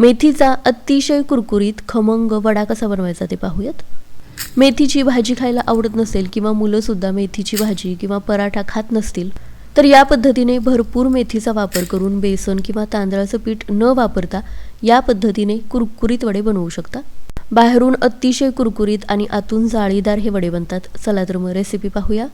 मेथीचा अतिशय कुरकुरीत खमंग वडा कसा बनवायचा ते पाहूयात. मेथीची भाजी खायला आवडत नसेल किंवा मुलंसुद्धा मेथीची भाजी किंवा पराठा खात नसतील तर या पद्धतीने भरपूर मेथीचा वापर करून बेसन किंवा तांदळाचं पीठ न वापरता या पद्धतीने कुरकुरीत वडे बनवू शकता. बाहेरून अतिशय कुरकुरीत आणि आतून जाळीदार हे वडे बनतात. चला तर मग रेसिपी पाहूया.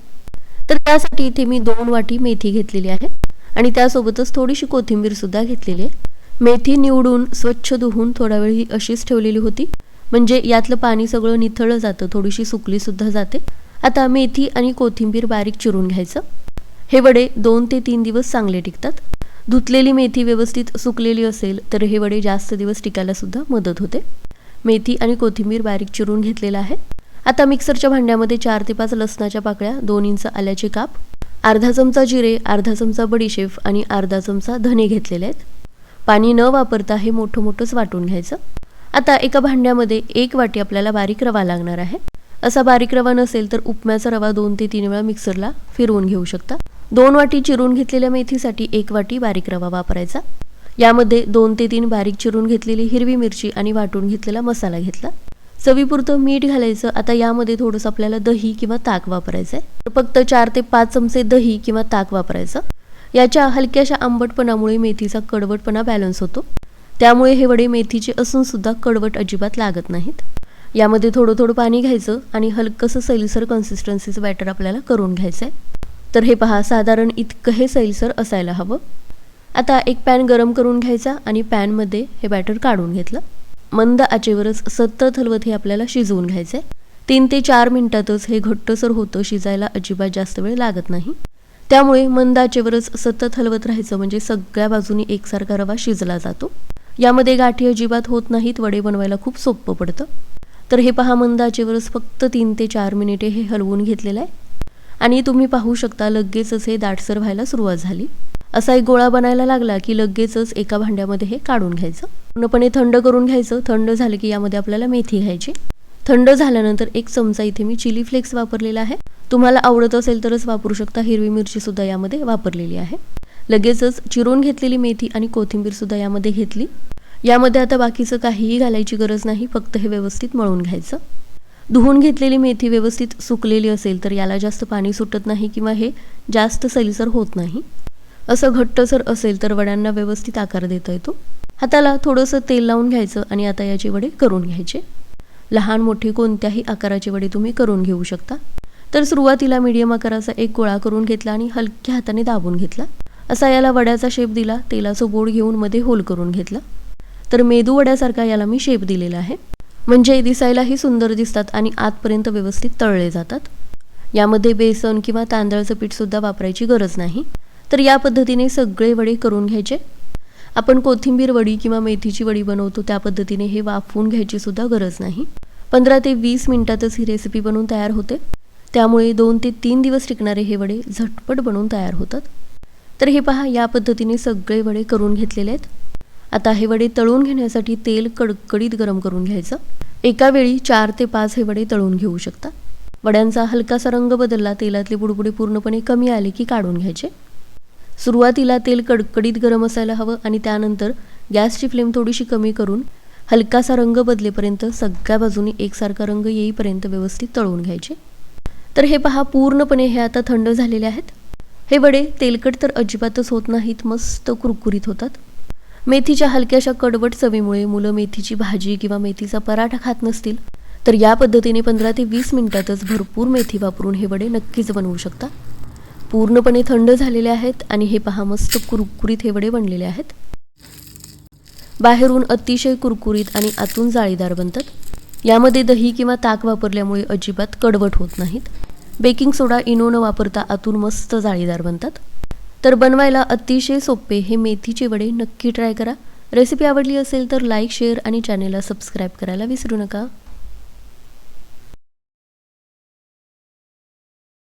तर त्यासाठी इथे मी दोन वाटी मेथी घेतलेली आहे आणि त्यासोबतच थोडीशी कोथिंबीर सुद्धा घेतलेली आहे. मेथी निवडून स्वच्छ धुवून थोडा वेळ ही अशीच ठेवलेली होती. म्हणजे यातलं पाणी सगळं निथळलं जातं थोडीशी सुकली सुद्धा जाते. आता मेथी आणि कोथिंबीर बारीक चिरून घ्यायचं. हे वडे दोन ते तीन दिवस चांगले टिकतात. धुतलेली मेथी व्यवस्थित सुकलेली असेल तर हे वडे जास्त दिवस टिकायला सुद्धा मदत होते. मेथी आणि कोथिंबीर बारीक चिरून घेतलेला आहे. आता मिक्सरच्या भांड्यामध्ये चार ते पाच लसणाच्या पाकळ्या दोन इंच आल्याचे काप अर्धा चमचा जिरे अर्धा चमचा बडीशेफ आणि अर्धा चमचा धने घेतलेले आहेत. पाणी न वापरता हे मोठं मोठंच वाटून घ्यायचं. आता एका भांड्यामध्ये एक वाटी आपल्याला बारीक रवा लागणार आहे. असा बारीक रवा नसेल तर उपम्याचा रवा दोन ते तीन वेळा मिक्सरला फिरवून घेऊ शकता. दोन वाटी चिरून घेतलेल्या मेथीसाठी एक वाटी बारीक रवा वापरायचा. यामध्ये दोन ते तीन बारीक चिरून घेतलेली हिरवी मिरची आणि वाटून घेतलेला मसाला घेतला. चवीपुरतं मीठ घालायचं. आता यामध्ये थोडंसं आपल्याला दही किंवा ताक वापरायचं आहे तर फक्त चार ते पाच चमचे दही किंवा ताक वापरायचं. याच्या हलक्याशा आंबटपणामुळे मेथीचा कडवटपणा बॅलन्स होतो. त्यामुळे हे वडे मेथीचे असून सुद्धा कडवट अजिबात लागत नाहीत. यामध्ये थोडं थोडं पाणी घ्यायचं आणि हलकंसं सैलसर कन्सिस्टन्सीचं बॅटर आपल्याला करून घ्यायचं आहे तर हे पहा साधारण इतकं हे सैलसर असायला हवं. आता एक पॅन गरम करून घ्यायचा आणि पॅनमध्ये हे बॅटर काढून घेतलं. मंद आचेवरच सतत हलवत हे आपल्याला शिजवून घ्यायचं आहे तीन ते चार मिनिटातच हे घट्टसर होतं शिजायला अजिबात जास्त वेळ लागत नाही. त्यामुळे मंद आचेवरच सतत हलवत राहायचं म्हणजे सगळ्या बाजूनी एकसारखा रवा शिजला जातो. यामध्ये गाठी अजिबात होत नाहीत वडे बनवायला खूप सोपं पडतं. तर हे पहा मंद आचेवरच फक्त तीन ते चार मिनिटे हे हलवून घेतलेलं आहे. आणि तुम्ही पाहू शकता लगेचच हे दाटसर व्हायला सुरुवात झाली. असा एक गोळा बनायला लागला की लगेचच एका भांड्यामध्ये हे काढून घ्यायचं. पूर्णपणे थंड करून घ्यायचं. थंड झालं की यामध्ये आपल्याला मेथी घ्यायची. थंड झाल्यानंतर एक चमचा इथे मी चिली फ्लेक्स वापरलेला आहे. तुम्हाला आवडत असेल तरच वापरू शकता. हिरवी मिरची सुद्धा यामध्ये वापरलेली आहे. लगेचच चिरून घेतलेली मेथी आणि कोथिंबीर सुद्धा यामध्ये घेतली. यामध्ये आता बाकीचं काहीही घालायची गरज नाही. फक्त हे व्यवस्थित मळून घ्यायचं. धुवून घेतलेली मेथी व्यवस्थित सुकलेली असेल तर याला जास्त पाणी सुटत नाही किंवा हे जास्त सैलसर होत नाही. असं घट्टसर असेल तर वड्यांना व्यवस्थित आकार देता येतो. हाताला थोडंसं तेल लावून घ्यायचं आणि आता याचे वडे करून घ्यायचे. लहान मोठे कोणत्याही आकाराचे वडे तुम्ही करून घेऊ शकता. तर सुरुवातीला मीडियम आकाराचा एक गोळा करून घेतला आणि हलक्या हाताने दाबून घेतला. असा याला वड्याचा शेप दिला तेलाचं बोड घेऊन मध्ये होल करून घेतला. तर मेदू वड्यासारखा याला मी शेप दिलेला आहे. म्हणजे दिसायलाही सुंदर दिसतात आणि आतपर्यंत व्यवस्थित तळले जातात. यामध्ये बेसन किंवा तांदळाचं पीठसुद्धा वापरायची गरज नाही. तर या पद्धतीने सगळे वडे करून घ्यायचे. आपण कोथिंबीर वडी किंवा मेथीची वडी बनवतो त्या पद्धतीने हे वाफवून घ्यायची सुद्धा गरज नाही. पंधरा ते वीस मिनिटातच ही रेसिपी बनवून तयार होते. त्यामुळे दोन ते तीन दिवस टिकणारे हे वडे झटपट बनवून तयार होतात. तर हे पहा या पद्धतीने सगळे वडे करून घेतलेले आहेत. आता हे वडे तळून घेण्यासाठी तेल कडकडीत गरम करून घ्यायचं. एका वेळी चार ते पाच हे वडे तळून घेऊ शकता. वड्यांचा हलकासा रंग बदलला तेलातले बुडबुडे पूर्णपणे कमी आले की काढून घ्यायचे. सुरुवातीला तेल कडकडीत गरम असायला हवं आणि त्यानंतर गॅसची फ्लेम थोडीशी कमी करून हलकासा रंग बदलेपर्यंत सगळ्या बाजूनी एकसारखा रंग येईपर्यंत व्यवस्थित तळून घ्यायचे. तर हे पहा पूर्णपणे हे आता थंड झालेले आहेत. हे वडे तेलकट तर अजिबातच होत नाहीत मस्त कुरकुरीत होतात. मेथीच्या हलक्याशा कडवट चवीमुळे मुलं मेथीची भाजी किंवा मेथीचा पराठा खात नसतील तर या पद्धतीने पंधरा ते वीस मिनिटातच भरपूर मेथी वापरून हे वडे नक्कीच बनवू शकता. पूर्णपणे थंड झालेले आहेत आणि हे पहा मस्त कुरकुरीत हे वडे बनलेले आहेत. बाहेरून अतिशय कुरकुरीत आणि आतून जाळीदार बनतात. यामध्ये दही किंवा ताक वापरल्यामुळे अजिबात कडवट होत नाहीत. बेकिंग सोडा इनो न वापरता आतून मस्त जाळीदार बनतात. तर बनवायला अतिशय सोपे हे मेथीचे वडे नक्की ट्राय करा. रेसिपी आवडली असेल तर लाईक शेअर आणि चॅनेलला सबस्क्राईब करायला विसरू नका.